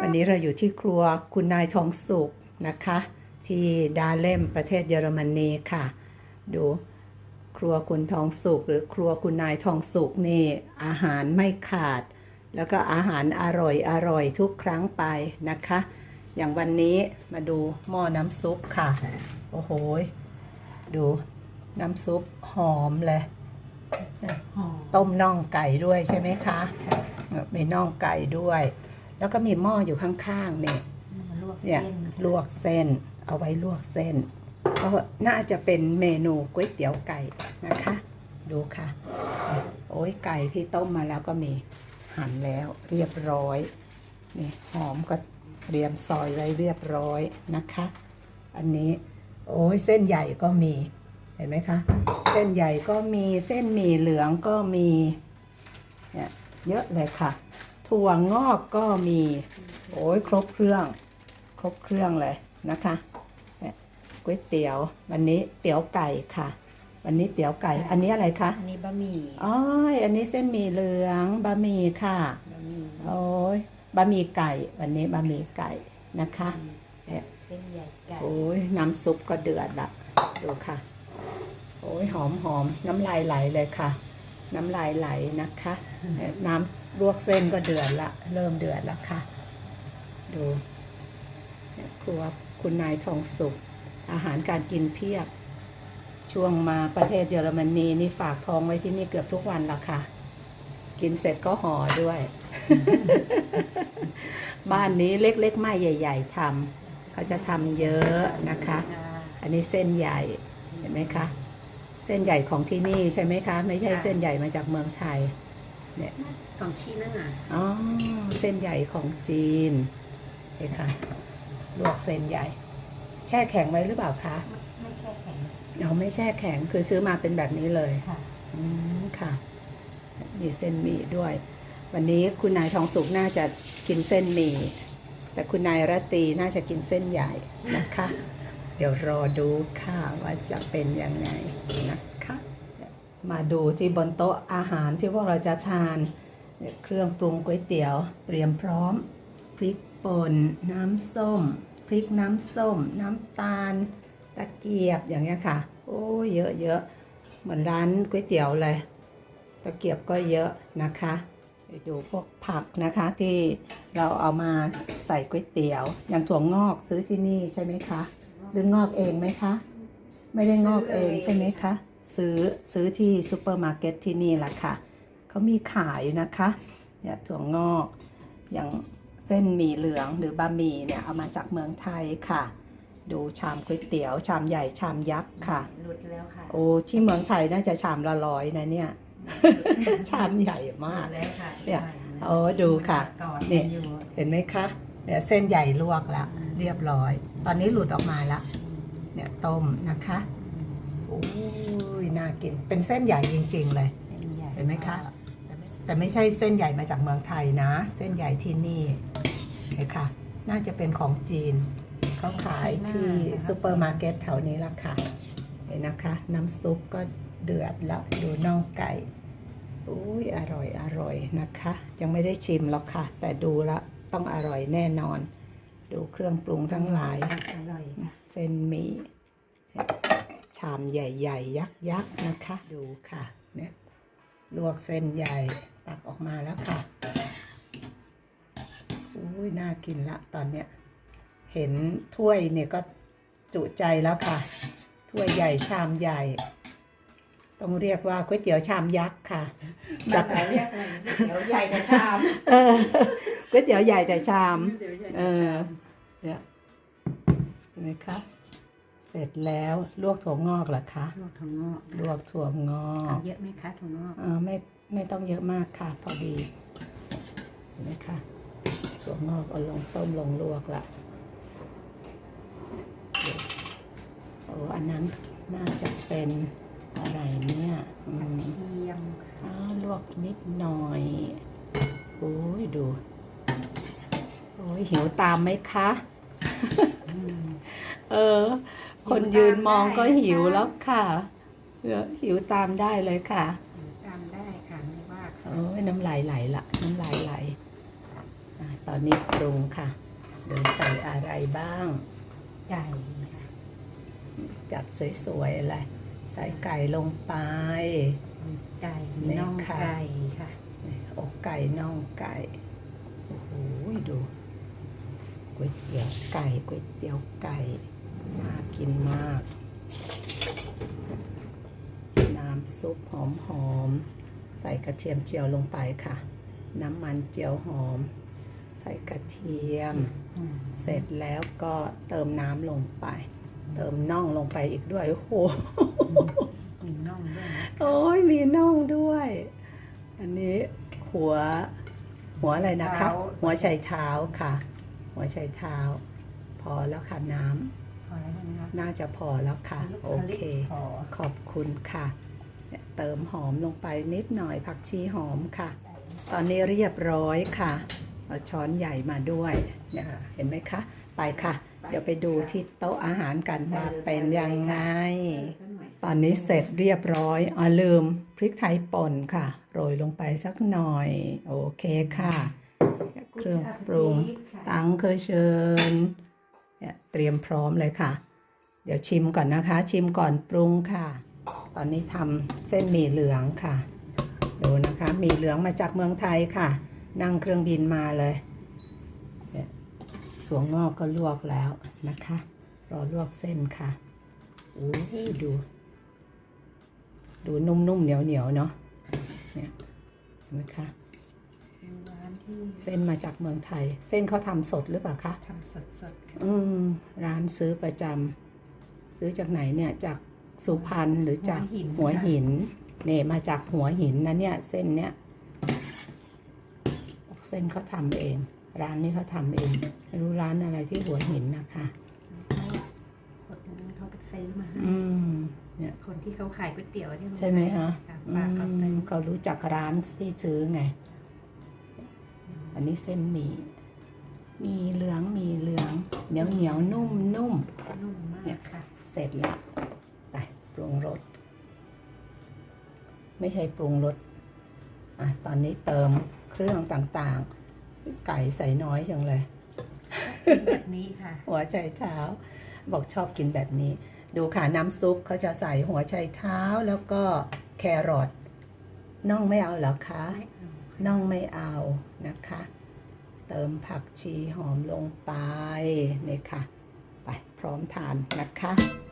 วันนี้เราอยู่ที่ครัวคุณนายทองสุกนะคะ ที่ดาเลมประเทศเยอรมนีค่ะ ดูครัวคุณทองสุกหรือครัวคุณนายทองสุกนี่อาหารไม่ขาด แล้วก็อาหารอร่อยอร่อยทุกครั้งไปนะคะ อย่างวันนี้มาดูหม้อน้ำซุปค่ะ โอ้โหยดูน้ำซุปหอมเลยหอมต้มน่องไก่ด้วยใช่ไหมคะมีน่องไก่ด้วย แล้วก็มีหม้ออยู่ข้างๆเนี่ยลวกเนี่ยเส้นลวกเส้น เอาไว้ลวกเส้นก็น่าจะเป็นเมนูก๋วยเตี๋ยวไก่นะคะ ดูค่ะ โอ้ยไก่ที่ต้มมาแล้วก็มีหั่นแล้วเรียบร้อยนี่หอมก็เตรียมซอยไว้เรียบร้อยนะคะ อันนี้โอ้ยเส้นใหญ่ก็มีเห็นไหมคะ เส้นใหญ่ก็มีเส้นหมี่เหลืองก็มีเนี่ยเยอะเลยค่ะ ถั่วงอกก็มี โอ้ยครบเครื่อง ครบเครื่องเลยนะคะเนี่ยก๋วยเตี๋ยว วันนี้เตี๋ยวไก่ค่ะ วันนี้เตี๋ยวไก่ อันนี้อะไรคะอันนี้บะหมี่อ๋ออันนี้เส้นหมี่เหลืองบะหมี่ค่ะบะหมี่โอ้ยบะหมี่ไก่ วันนี้บะหมี่ไก่นะคะเนี่ยเส้นใหญ่ไก่โอ้ยน้ำซุปก็เดือดละดูค่ะ โอ้ยหอมหอมน้ำลายไหลเลยค่ะ น้ำลายไหลนะคะ น้ำลวกเส้นก็เดือดละ เริ่มเดือดแล้วค่ะ ดูครัวคุณนายทองสุกอาหารการกินเพียบ ช่วงมาประเทศเยอรมนีนี่ฝากท้องไว้ที่นี่เกือบทุกวันแล้วค่ะ กินเสร็จก็ห่อด้วย บ้านนี้เล็กๆ ไม่ใหญ่ ๆทำเขาจะทำเยอะนะคะ อันนี้เส้นใหญ่เห็นไหมคะ เส้นใหญ่ของที่นี่ใช่ไหมคะ ไม่ใช่เส้นใหญ่มาจากเมืองไทยของชีน่าอ๋อเส้นใหญ่ของจีนเห็นค่ะลวกเส้นใหญ่ แช่แข็งไว้หรือเปล่าคะไม่ใช่แข็งเราไม่แช่แข็งคือซื้อมาเป็นแบบนี้เลยค่ะอืมค่ะ มีเส้นหมี่ด้วย วันนี้คุณนายทองสุกน่าจะกินเส้นหมี่แต่คุณนายรัตตีน่าจะกินเส้นใหญ่นะคะ เดี๋ยวรอดูค่ะว่าจะเป็นยังไงนะคะ มาดูที่บนโต๊ะอาหารที่พวกเราจะทานเครื่องปรุงก๋วยเตี๋ยว เตรียมพร้อม พริกป่นน้ำส้ม พริกน้ำส้ม น้ำตาล ตะเกียบอย่างเงี้ยค่ะ โอ้เยอะเยอะเหมือนร้านก๋วยเตี๋ยวเลย ตะเกียบก็เยอะนะคะไปดูพวกผักนะคะที่เราเอามาใส่ก๋วยเตี๋ยว อย่างถั่วงอกซื้อที่นี่ใช่ไหมคะ หรืองอกเองไหมคะ ไม่ได้งอกเองใช่ไหมคะซื้อซื้อที่ซูเปอร์มาร์เก็ตที่นี่แหละค่ะเขามีขายนะคะเนี่ยถั่วงอกอย่างเส้นหมี่เหลืองหรือบะหมี่เนี่ยเอามาจากเมืองไทยค่ะ ดูชามก๋วยเตี๋ยว ชามใหญ่ชามยักษ์ค่ะหลุดแล้วค่ะ โอ้ที่เมืองไทยน่าจะชามละร้อยนะเนี่ย ชามใหญ่หลุมากดแล้วค่ะเนี่ยโอ้ดูค่ะก่อนเนี่ยอยู่เห็นไหมคะเนี่ยเส้นใหญ่ลวกละเรียบร้อย ตอนนี้หลุดออกมาละเนี่ยต้มนะคะโอ้ยน่ากิน เป็นเส้นใหญ่จริง ๆ เลยเส้นใหญ่เห็นไหมคะ แต่ไม่ใช่เส้นใหญ่มาจากเมืองไทยนะ เส้นใหญ่ที่นี่เห็นค่ะ น่าจะเป็นของจีน เขาขายที่ซูเปอร์มาร์เก็ตแถวนี้ละค่ะ เห็นนะคะ น้ำซุปก็เดือดแล้วดูน่องไก่อุ้ยอร่อยอร่อยนะคะ ยังไม่ได้ชิมหรอกค่ะ แต่ดูแล้วต้องอร่อยแน่นอน ดูเครื่องปรุงทั้งหลาย อร่อยค่ะเส้นหมี่ชามใหญ่ๆ ยักษ์ๆนะคะ ดูค่ะ เนี่ยลวกเส้นใหญ่ตักออกมาแล้วค่ะอุ้ยน่ากินละตอนเนี้ย เห็นถ้วยเนี่ยก็จุใจแล้วค่ะ ถ้วยใหญ่ชามใหญ่ ต้องเรียกว่าก๋วยเตี๋ยวชามยักษ์ค่ะจากไหนเรียกอะไรเดี๋ยวใหญ่กับชามเออก๋วยเตี๋ยวใหญ่แต่ชามเดี๋ยวใหญ่เอกับอชามเนี่ยเห็นไหมคะเสร็จแล้วลวกถั่วงอกเหรอคะลวกถั่วงอกลวกถั่วงอเอากเยอะไหมคะถั่วงอกอ่าไม่ไม่ต้องเยอะมากค่ะ พอดีเห็นไหมคะถั่วงอกเอาลงต้มลงลวกละโอ้อันนั้นน่าจะเป็น อะไรเนี่ยอืมเทียมค่ะอ้าวลวกนิดหน่อย โอ้ยดู โอ้ยหิวตามไหมคะอืมเออ คนยืนมองก็หิวแล้วค่ะเออหิวตามได้เลยค่ะ ตามได้ค่ะไม่ว่าค่ะโอ้ยน้ำลายไหลละน้ำลายไหลอะตอนนี้ปรุงค่ะดูใส่อะไรบ้างไก่ค่ะจัดสวยๆเลย ใส่ไก่ลงไป ไก่นี่น่องค่ะไก่ค่ะอกไก่น่องไก่โอ้โหดูก๋วยเตี๋ยวไก่ก๋วยเตี๋ยวไก่น่ากินมาก น้ำซุปหอมหอมๆใส่กระเทียมเจียวลงไปค่ะ น้ำมันเจียวหอม ใส่กระเทียมอืมเสร็จแล้วก็เติมน้ำลงไป เติมน่องลงไปอีกด้วย โอ้โหมีน่องด้วยนะโอ้ยมีน่องด้วย อันนี้หัว หัวอะไรนะคะ หัวไชเท้าค่ะ หัวไชเท้า พอแล้วค่ะน้พอแล้วนะครับำน่าจะพอแล้วค่ะ โอเคพอขอบคุณค่ะเนี่ยเติมหอมลงไปนิดหน่อยผักชีหอมค่ะ ตอนนี้เรียบร้อยค่ะเอาช้อนใหญ่มาด้วยเนี่ยเห็นไหมคะ ไปค่ะ เดี๋ยวไปดูที่โต๊ะอาหารกันว่าเป็นยังไง ตอนนี้เสร็จเรียบร้อยอ๋อลืมพริกไทยป่นค่ะ โรยลงไปสักหน่อย โอเคค่ะ เครื่องปรุงตังเคยเชิญเนี่ยเตรียมพร้อมเลยค่ะ เดี๋ยวชิมก่อนนะคะ ชิมก่อนปรุงค่ะ ตอนนี้ทำเส้นหมี่เหลืองค่ะ ดูนะคะหมี่เหลืองมาจากเมืองไทยค่ะ นั่งเครื่องบินมาเลยเนี่ย ถั่วงอกก็ลวกแล้วนะคะ รอลวกเส้นค่ะโอ้โหดู ดูนุ่มๆเหนียวๆเนาะเนี่ยเห็นไหมคะเป็นร้านที่เส้นมาจากเมืองไทย เส้นเขาทำสดหรือเปล่าคะทำสดๆค่ะอืมร้านซื้อประจำซื้อจากไหนเนี่ยจากสุพรรณหรือจากหัวหินเนี่ยมาจากหัวหินนะเนี่ย เส้นเนี่ย เส้นเขาทำเอง ร้านนี้เขาทำเองไม่รู้ร้านอะไรที่หัวหินนะคะคนนั้นเขาไปซื้อมาให้อืมเนี่ยคนที่เขาขายก๋วยเตี๋ยวที่ใช่ไหมคะค่ะอืฝากเขาไปมเขารู้จักร้านที่ซื้อไง อันนี้เส้นหมี่มีเหลืองมีเหลือง เหนียวเหนียวนุ่มนุ่มนุ่มมากเนี่ยค่ะ เสร็จแล้วไปปรุงรสไม่ใช่ปรุงรสอะตอนนี้เติมเครื่องต่างๆ ไก่ใส่น้อยจังเลยแบบนี้ค่ะ หัวใจเท้า บอกชอบกินแบบนี้ ดูค่ะน้ำซุปเขาจะใส่หัวใจเท้าแล้วก็แครอทน่องไม่เอาเหรอคะไม่เอาน่องไม่เอานะคะ เติมผักชีหอมลงไปนี่ค่ะ ไปพร้อมทานนะคะ